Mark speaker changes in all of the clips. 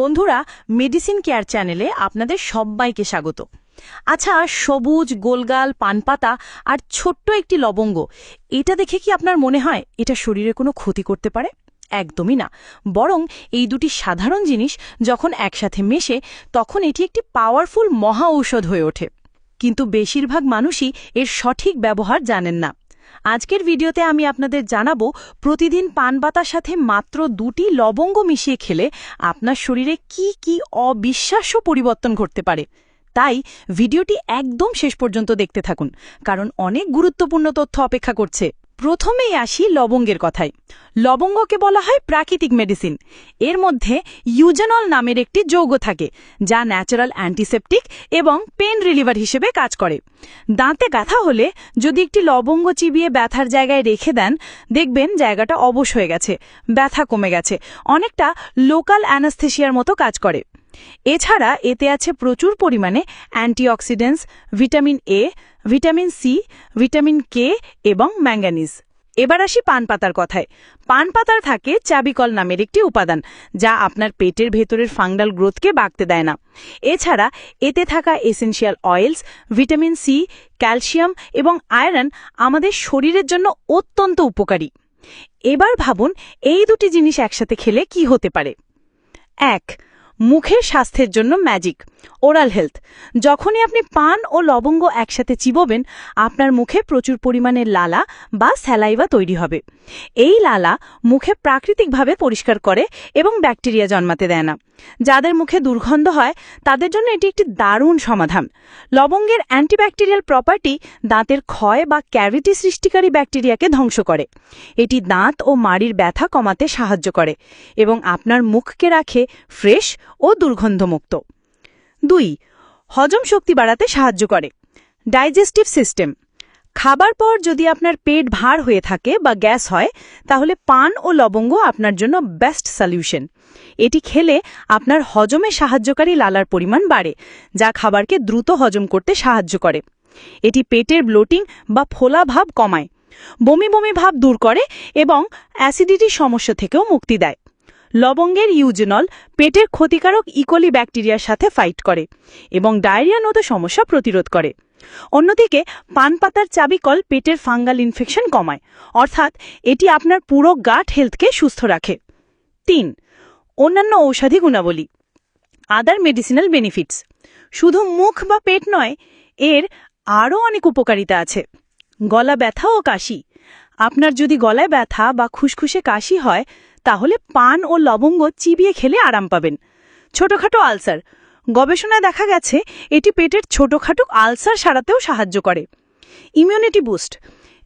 Speaker 1: বন্ধুরা medicine care চ্যানেলে আপনাদের সবাইকে স্বাগত। আচ্ছা সবুজ, গোলগাল, পানপাতা আর ছোট্ট একটি লবঙ্গ, এটা দেখে কি আপনার মনে হয় এটা শরীরে কোনো ক্ষতি করতে পারে? একদমই না। বরং এই দুটি সাধারণ জিনিস যখন একসাথে মেশে, তখন এটি একটি পাওয়ারফুল মহা ঔষধ হয়ে ওঠে। কিন্তু বেশিরভাগ মানুষই এর সঠিক ব্যবহার জানেন না। আজকের ভিডিওতে আমি আপনাদের জানাব, প্রতিদিন পানবাতার সাথে মাত্র দুটি লবঙ্গ মিশিয়ে খেলে আপনার শরীরে কি কি অবিশ্বাস্য পরিবর্তন ঘটতে পারে। তাই ভিডিওটি একদম শেষ পর্যন্ত দেখতে থাকুন, কারণ অনেক গুরুত্বপূর্ণ তথ্য অপেক্ষা করছে। প্রথমেই আসি লবঙ্গের কথায়। লবঙ্গকে বলা হয় প্রাকৃতিক মেডিসিন। এর মধ্যে ইউজেনল নামের একটি যৌগ থাকে, যা ন্যাচারাল অ্যান্টিসেপটিক এবং পেন রিলিভার হিসেবে কাজ করে। দাঁতে ব্যথা হলে যদি একটি লবঙ্গ চিবিয়ে ব্যথার জায়গায় রেখে দেন, দেখবেন জায়গাটা অবশ হয়ে গেছে, ব্যথা কমে গেছে, অনেকটা লোকাল অ্যানাস্থেশিয়ার মতো কাজ করে। এছাড়া এতে আছে প্রচুর পরিমাণে antioxidants, vitamin A vitamin C, vitamin K এবং ম্যাঙ্গানিজ। এবার আসি পান পাতার কথায়। পান পাতার থাকে চাবিকল নামের একটি উপাদান, যা আপনার পেটের ভেতরের ফাঙ্গাল গ্রোথকে বাড়তে দেয় না। এছাড়া এতে থাকা essential oils, vitamin C, calcium এবং আয়রন আমাদের শরীরের জন্য অত্যন্ত উপকারী। এবার ভাবুন, এই দুটি জিনিস একসাথে খেলে কি হতে পারে? এক মুখের স্বাস্থ্যের জন্য ম্যাজিক ওরাল হেলথ যখনই আপনি পান ও লবঙ্গ একসাথে চিবোবেন, আপনার মুখে প্রচুর পরিমাণে লালা বা স্যালাইভা তৈরি হবে। এই লালা মুখে প্রাকৃতিকভাবে পরিষ্কার করে এবং ব্যাকটেরিয়া জন্মাতে দেয় না। যাদের মুখে দুর্গন্ধ হয়, তাদের জন্য এটি একটি দারুণ সমাধান। লবঙ্গের অ্যান্টিব্যাকটেরিয়াল প্রপার্টি দাঁতের ক্ষয় বা ক্যাভিটি সৃষ্টিকারী ব্যাকটেরিয়াকে ধ্বংস করে। এটি দাঁত ও মাড়ির ব্যথা কমাতে সাহায্য করে এবং আপনার মুখকে রাখে ফ্রেশ ও দুর্গন্ধমুক্ত। দুই, হজম শক্তি বাড়াতে সাহায্য করে। Digestive system. খাবার পর যদি আপনার পেট ভার হয়ে থাকে বা গ্যাস হয়, তাহলে পান ও লবঙ্গ আপনার জন্য বেস্ট সলিউশন। এটি খেলে আপনার হজমে সাহায্যকারী লালার পরিমাণ বাড়ে, যা খাবারকে দ্রুত হজম করতে সাহায্য করে। এটি পেটের ব্লোটিং বা ফোলা ভাব কমায়, বমি বমি ভাব দূর করে এবং অ্যাসিডিটির সমস্যা থেকেও মুক্তি দেয়। লবঙ্গের ইউজেনল পেটের ক্ষতিকারক ইকোলি ব্যাকটেরিয়ার সাথে ফাইট করে এবং ডায়রিয়া মতো সমস্যা প্রতিরোধ করে। অন্যদিকে পান পাতার চাবিকল পেটের ফাঙ্গাল ইনফেকশন কমায়। অর্থাৎ, এটি আপনার পুরো গাট হেলথকে সুস্থ রাখে। তিন, অন্যান্য ঔষধি গুণাবলী। Other medicinal benefits. শুধু মুখ বা পেট নয়, এর আরও অনেক উপকারিতা আছে। গলা ব্যথা ও কাশি। আপনার যদি গলায় ব্যথা বা খুসখুসে কাশি হয় তাহলে পান ও লবঙ্গ চিবিয়ে খেলে আরাম পাবেন। ছোটখাটো আলসার। গবেষণায় দেখা গেছে, এটি পেটের ছোটখাটো আলসার সারাতেও সাহায্য করে। Immunity boost.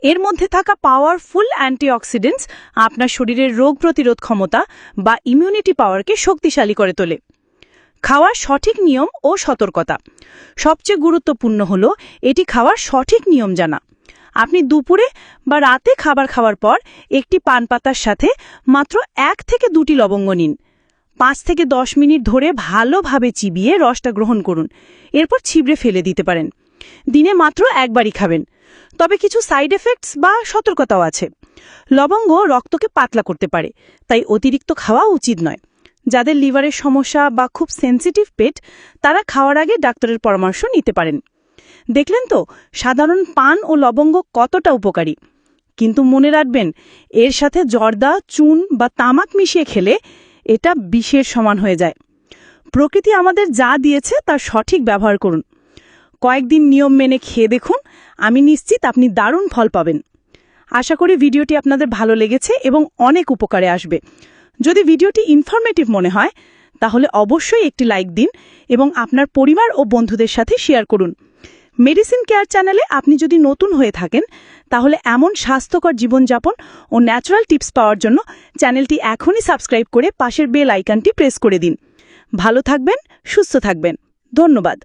Speaker 1: এর মধ্যে থাকা পাওয়ারফুল অ্যান্টিঅক্সিডেন্টস আপনার শরীরের রোগ প্রতিরোধ ক্ষমতা বা ইমিউনিটি পাওয়ারকে শক্তিশালী করে তোলে। খাওয়ার সঠিক নিয়ম ও সতর্কতা। সবচেয়ে গুরুত্বপূর্ণ হল, এটি খাওয়ার সঠিক নিয়ম জানা। আপনি দুপুরে বা রাতে খাবার খাওয়ার পর একটি পান পাতার সাথে মাত্র এক থেকে দুটি লবঙ্গ নিন। পাঁচ থেকে দশ মিনিট ধরে ভালোভাবে চিবিয়ে রসটা গ্রহণ করুন। এরপর ছিবড়ে ফেলে দিতে পারেন। দিনে মাত্র একবারই খাবেন। তবে কিছু সাইড এফেক্টস বা সতর্কতাও আছে। লবঙ্গ রক্তকে পাতলা করতে পারে, তাই অতিরিক্ত খাওয়া উচিত নয়। যাদের লিভারের সমস্যা বা খুব সেন্সিটিভ পেট, তারা খাওয়ার আগে ডাক্তারের পরামর্শ নিতে পারেন। দেখলেন তো, সাধারণ পান ও লবঙ্গ কতটা উপকারী। কিন্তু মনে রাখবেন, এর সাথে জর্দা, চুন বা তামাক মিশিয়ে খেলে এটা বিষের সমান হয়ে যায়। প্রকৃতি আমাদের যা দিয়েছে তার সঠিক ব্যবহার করুন। কয়েকদিন নিয়ম মেনে খেয়ে দেখুন, আমি নিশ্চিত আপনি দারুণ ফল পাবেন। আশা করি ভিডিওটি আপনাদের ভালো লেগেছে এবং অনেক উপকারে আসবে। যদি ভিডিওটি ইনফরমেটিভ মনে হয়, তাহলে অবশ্যই একটি লাইক দিন এবং আপনার পরিবার ও বন্ধুদের সাথে শেয়ার করুন। মেডিসিন কেয়ার চ্যানেলে আপনি যদি নতুন হয়ে থাকেন, তাহলে এমন স্বাস্থ্যকর জীবনযাপন ও ন্যাচারাল টিপস পাওয়ার জন্য চ্যানেলটি এখনই সাবস্ক্রাইব করে পাশের বেল আইকনটি প্রেস করে দিন। ভালো থাকবেন, সুস্থ থাকবেন। ধন্যবাদ।